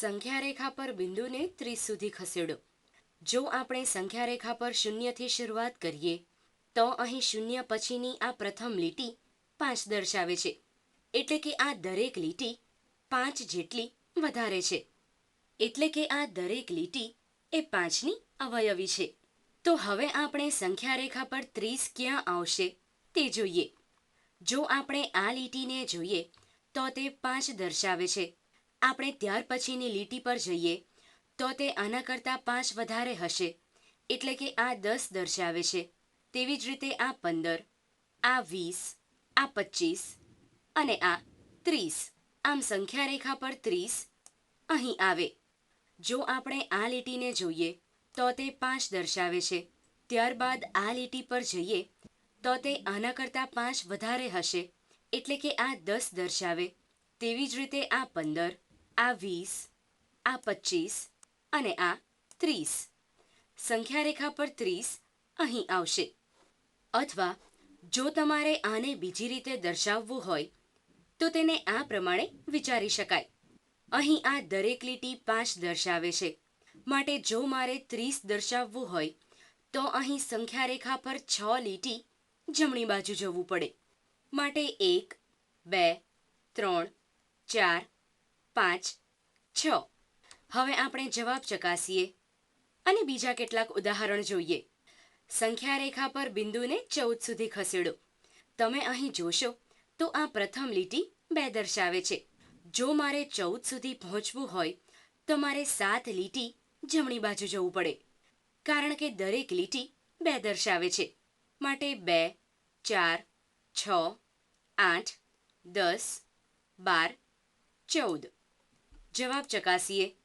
સંખ્યા રેખા પર બિંદુને ત્રીસ સુધી ખસેડો. જો આપણે સંખ્યા રેખા પર શૂન્યથી શરૂઆત કરીએ, તો અહીં શૂન્ય પછીની આ પ્રથમ લીટી પાંચ દર્શાવે છે. એટલે કે આ દરેક લીટી પાંચ જેટલી વધારે છે. એટલે કે આ દરેક લીટી એ પાંચની અવયવી છે. તો હવે આપણે સંખ્યા રેખા પર ત્રીસ ક્યાં આવશે તે જોઈએ. જો આપણે આ લીટીને જોઈએ, તો તે પાંચ દર્શાવે છે. આપણે ત્યાર પછીની લીટી પર જઈએ, તો તે આના કરતાં પાંચ વધારે હશે, એટલે કે આ દસ દર્શાવે છે. તેવી જ રીતે આ પંદર, આ વીસ, આ પચીસ અને આ ત્રીસ. આમ સંખ્યા રેખા પર ત્રીસ અહીં આવે. જો આપણે આ લીટીને જોઈએ, તો તે પાંચ દર્શાવે છે. ત્યારબાદ આ લીટી પર જઈએ, તો તે આના કરતાં પાંચ વધારે હશે, એટલે કે આ દસ દર્શાવે. તેવી જ રીતે આ પંદર આ વીસ, આ પચીસ અને આ ત્રીસ. સંખ્યા રેખા પર ત્રીસ અહીં આવશે. અથવા જો તમારે આને બીજી રીતે દર્શાવવું હોય, તો તેને આ પ્રમાણે વિચારી શકાય. અહીં આ દરેક લીટી પાંચ દર્શાવે છે. માટે જો મારે ત્રીસ દર્શાવવું હોય, તો અહીં સંખ્યા રેખા પર છ લીટી જમણી બાજુ જવું પડે. માટે એક, બે, ત્રણ, ચાર પાંચ, છ. હવે આપણે જવાબ ચકાસીએ અને બીજા કેટલાક ઉદાહરણ જોઈએ. સંખ્યા રેખા પર બિંદુને ચૌદ સુધી ખસેડો. તમે અહીં જોશો તો આ પ્રથમ લીટી બે દર્શાવે છે. જો મારે ચૌદ સુધી પહોંચવું હોય તો મારે સાત લીટી જમણી બાજુ જવું પડે. કારણ કે દરેક લીટી બે દર્શાવે છે. માટે બે, ચાર, છ, આઠ, દસ, બાર, ચૌદ. જવાબ ચકાસીએ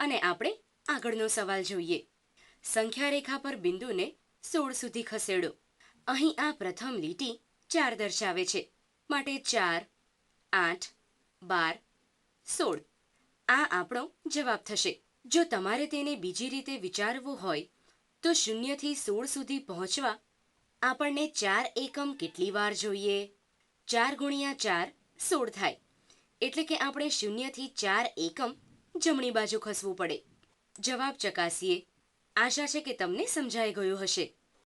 અને આપણે આગળનો સવાલ જોઈએ. સંખ્યા રેખા પર બિંદુને સોળ સુધી ખસેડો. અહીં આ પ્રથમ લીટી ચાર દર્શાવે છે. માટે ચાર, આઠ, બાર, સોળ. આ આપણો જવાબ થશે. જો તમારે તેને બીજી રીતે વિચારવું હોય, તો શૂન્યથી સોળ સુધી પહોંચવા આપણને ચાર એકમ કેટલી વાર જોઈએ? ચાર ગુણ્યા ચાર, સોળ થાય. એટલે કે આપણે શૂન્યથી ચાર એકમ જમણી બાજુ ખસવું પડે. જવાબ ચકાસીએ. આશા છે કે તમને સમજાઈ ગયું હશે.